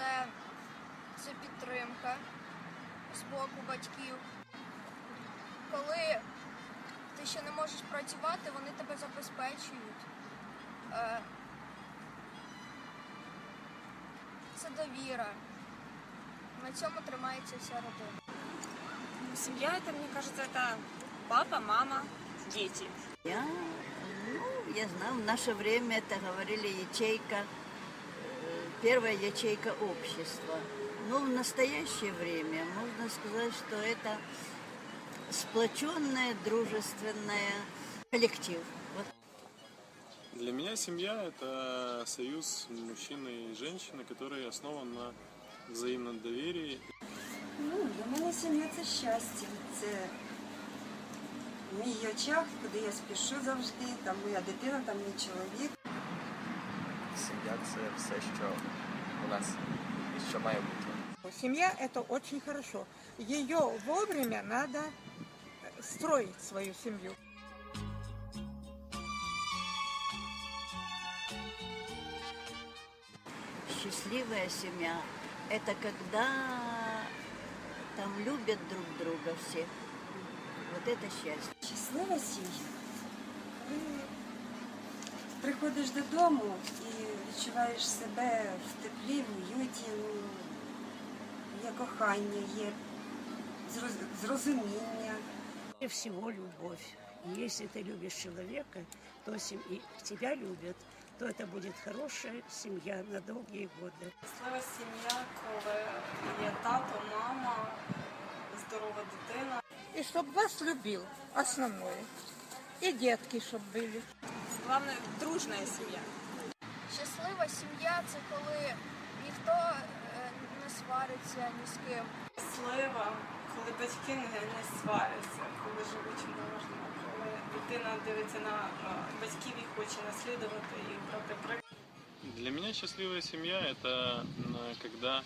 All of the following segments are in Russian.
все це підтримка з боку батьків. Коли ти ще не можеш працювати, вони тебе забезпечують. Е, Це довіра. На цьому тримається вся родина. Семья это, мне кажется, это папа, мама, дети. Я, ну, я знаю, в наше время это говорили ячейка, э, первая ячейка общества. Но в настоящее время можно сказать, что это сплоченное, дружественное коллектив. Вот Для меня семья – это союз мужчины и женщины, который основан на взаимном доверии. Ну, для мене сім'я це щастя. Це мій очах, куди я спішу завжди, там моя дитина, там мій чоловік. Сім'я це все, що у нас і що має бути. Семья – это очень хорошо. Ее вовремя надо э, строить свою семью. счастливая семья – это когда там любят друг друга все. Вот это счастье. Щаслива сім'я. Коли приходиш додому і відчуваєш себе в теплі, в уюті, ну, є кохання, є зроз- зрозуміння. Прежде всего любовь. И Если ты любишь человека, то сем- и тебя любят, то это будет хорошая семья на долгие годы. Щаслива сім'я, коли є тато, мама, здорова дитина. И чтобы вас любил, основное. И детки, чтобы были. Главное, дружная сім'я. Щаслива сім'я це коли ніхто е, не свариться ні з ким. Щаслива, коли батьки не, не сваряться, коли живуть можна, коли дитина дивиться на е, батьків і хоче наслідувати і брати приклад. Для меня счастливая семья – это м, когда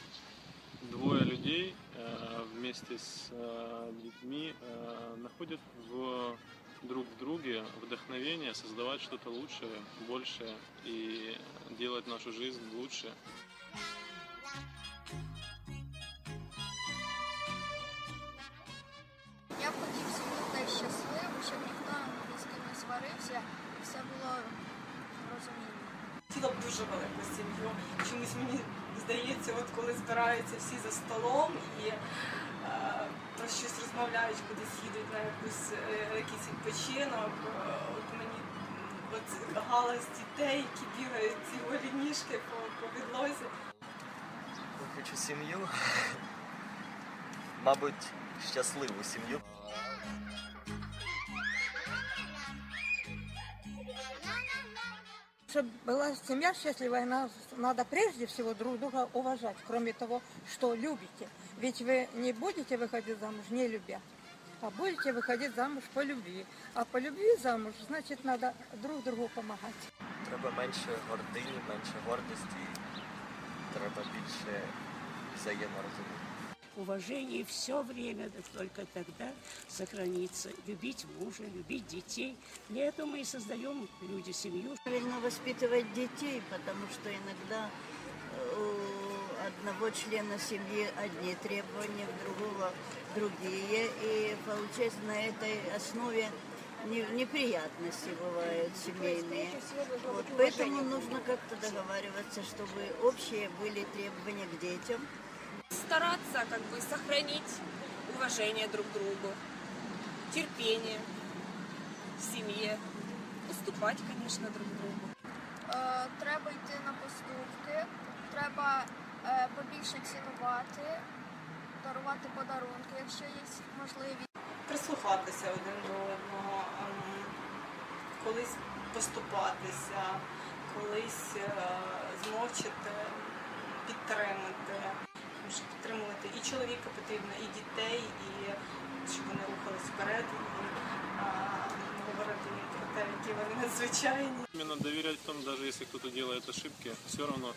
двое людей э, вместе с э, детьми э, находят в друг в друге вдохновение создавать что-то лучшее, большее и делать нашу жизнь лучше. Я б хотів сім'ю теж щасливу, щоб ніхто ні з ким не сварився і все було розуміння. Хотіла б дуже велику сім'ю. Чомусь мені здається, от коли збираються всі за столом і е, про щось розмовляють, кудись їдуть на якусь, е, якийсь відпочинок. е, От мені от галас дітей, які бігають ці голі ніжки по, по підлозі. Я хочу сім'ю. Мабуть, щасливу сім'ю. Чтобы была семья счастливая, надо прежде всего друг друга уважать, кроме того, что любите. Ведь вы не будете выходить замуж не любя, а будете выходить замуж по любви. А по любви замуж, значит, надо друг другу помогать. Треба менше гордині, менше гордості. Треба більше взаєморозуміння. Уважение все время, да только тогда сохранится. Любить мужа, любить детей. Для этого мы и создаем люди семью, Правильно воспитывать детей, потому что иногда э, у одного члена семьи одни требования, у другого другие. И получается на этой основе не- неприятности бывают семейные. Вот, поэтому нужно как-то договариваться, чтобы общие были требования к детям. Стараться как бы сохранить уважение друг к другу, терпение в семье, уступать, конечно, друг другу. Е, треба йти на поступки, треба побільше цінувати, дарувати подарунки, якщо є можливість. прислухатися один до одного, ем, колись поступатися, колись е, змовчити, підтримати. Тому що підтримувати і чоловіка потрібно, і дітей, і щоб вони рухались вперед, і е, говорити їм про те, які вони надзвичайні. Именно доверять в том, даже если кто-то ошибки, все равно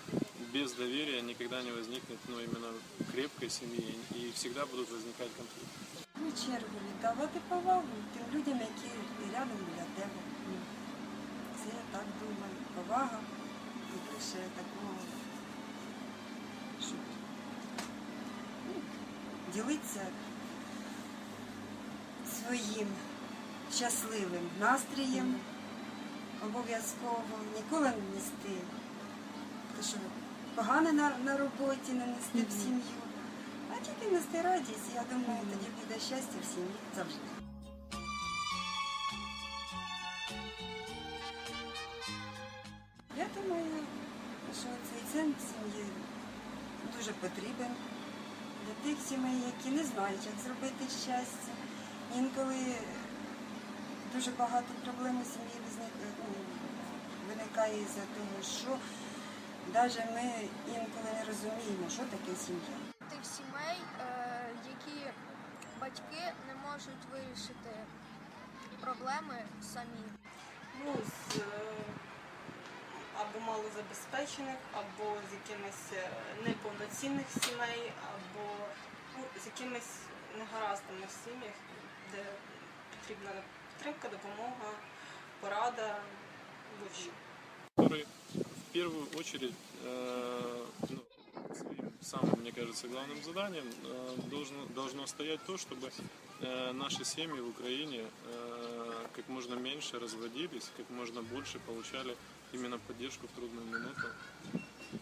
без доверия никогда не возникнет ну, именно крепкой семьи и всегда будут возникать конфликты. Ну, чергу віддавати повагу тим людям, які рядом біля тебе. Ну, Це я так думаю. Повага і більше такого, щоб ділитися своїм щасливим настроєм обов'язково, ніколи не нести. Те, що погане на, на роботі не нести в сім'ю, а тільки нести радість. Я думаю, тоді буде щастя в сім'ї завжди. Я думаю, що цей центр сім'ї дуже потрібен для тих сімей, які не знають, як зробити щастя. Інколи дуже багато проблем у сім'ї ну, виникає із-за того, що навіть ми інколи не розуміємо, що таке сім'я. Тих сімей, е, які батьки не можуть вирішити проблеми самі. Ну, з е, або малозабезпечених, або з якимись е, неповноцінних сімей, або ну, з якимись негараздами в сім'ях, де потрібна підтримка, допомога, порада, будь-що. Первую очередь э, ну, самым, мне кажется, главным заданием э, должно, должно стоять то, чтобы э, наши семьи в Украине как можно меньше разводились, как можно больше получали именно поддержку в трудную минуту,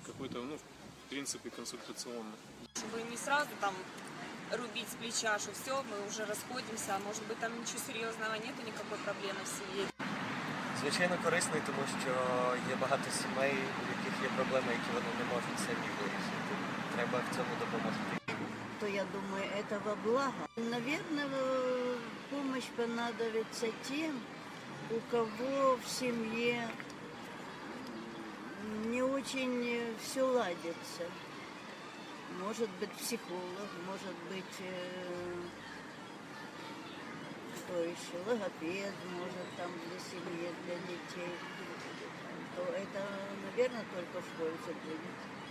какой-то, ну, в принципе, консультационный. чтобы не сразу там рубить с плеча, что все, мы уже расходимся, а может быть там ничего серьезного нету, никакой проблемы в семье. Звичайно, корисний, тому що є багато сімей, у яких є проблеми, які вони не можуть самі вирішити. Треба в цьому допомогти. то я думаю, это во благо. Наверное, э, помощь понадобится тем, у кого в семье не очень все ладится. Может быть психолог, может быть э, кто еще, логопед, может там для семьи, для детей. То это, наверное, только в пользу будет.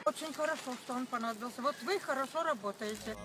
Очень хорошо, что он понадобился. Вот вы хорошо работаете.